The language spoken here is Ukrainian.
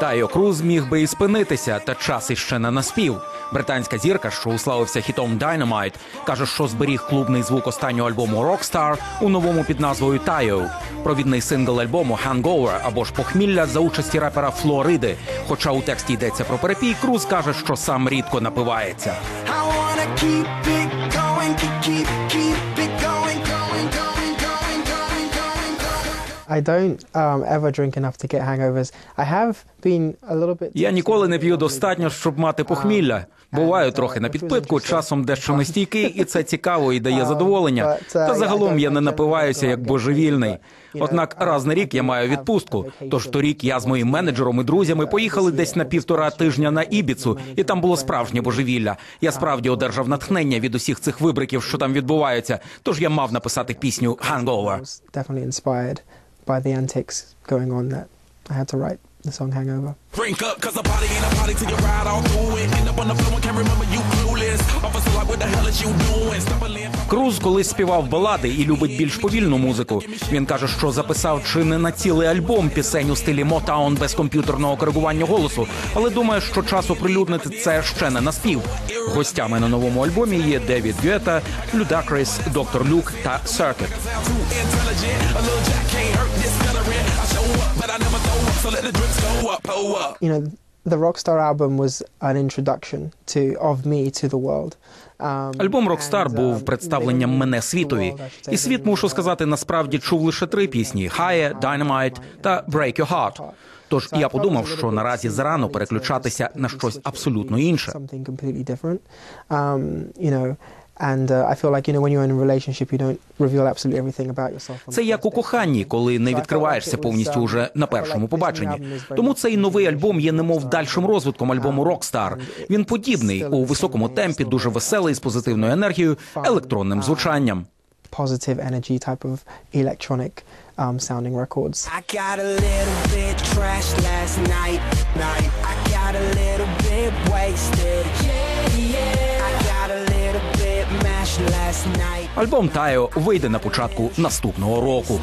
Тайо Круз міг би і спинитися, та час іще не наспів. Британська зірка, що уславився хітом Dynamite, каже, що зберіг клубний звук останнього альбому Rockstar у новому під назвою Тайо. Провідний сингл альбому Hangover або ж похмілля за участі репера Флориди. Хоча у тексті йдеться про перепій, Круз каже, що сам рідко напивається. I wanna keep it going, keep, I don't um, ever drink enough to get hangovers. I have been a little bit. Я ніколи не п'ю достатньо, щоб мати похмілля. Буваю трохи на підпитку, часом дещо нестійкий, і це цікаво і дає задоволення. Та загалом я не напиваюся як божевільний. Однак раз на рік я маю відпустку. Тож торік я з моїм менеджером і друзями поїхали десь на півтора тижня на Ібіцу, і там було справжнє божевілля. Я справді одержав натхнення від усіх цих вибриків, що там відбуваються. Тож я мав написати пісню «Hangover». By the antics going on that I had to write the song Hangover. Drink up, cause a party ain't a party till you ride all through it. End up on the floor and can't remember you clueless. Officer like, what the hell is you doing? Stop a limb. Круз колись співав балади і любить більш повільну музику. Він каже, що записав чи не на цілий альбом пісень у стилі Motown без комп'ютерного коригування голосу, але думає, що час оприлюднити це ще не наспів. Гостями на новому альбомі є Девід Гюета, Людакрис, Доктор Люк та Circuit. So let the drinks go up, pull up. You know, the Rockstar album was an introduction to of me to the world. Um, Альбом Rockstar був um, представленням мене світові. І світ, мушу сказати, насправді чув лише три пісні: Higher, Dynamite та Break Your Heart. Тож я подумав, що наразі зарано переключатися на щось абсолютно інше. Um, and uh, I feel like you know when you're in a relationship, you don't reveal absolutely everything about yourself. Це як у коханні, коли не відкриваєшся повністю уже на першому побаченні. Тому цей новий альбом є немов дальшим розвитком альбому Rockstar. Він подібний у високому темпі, дуже веселий з позитивною енергією, електронним звучанням. Positive energy type of electronic um, sounding records. I got a little bit trashed last night, night. I got a little bit wasted. Yeah, Альбом Тайо вийде на початку наступного року.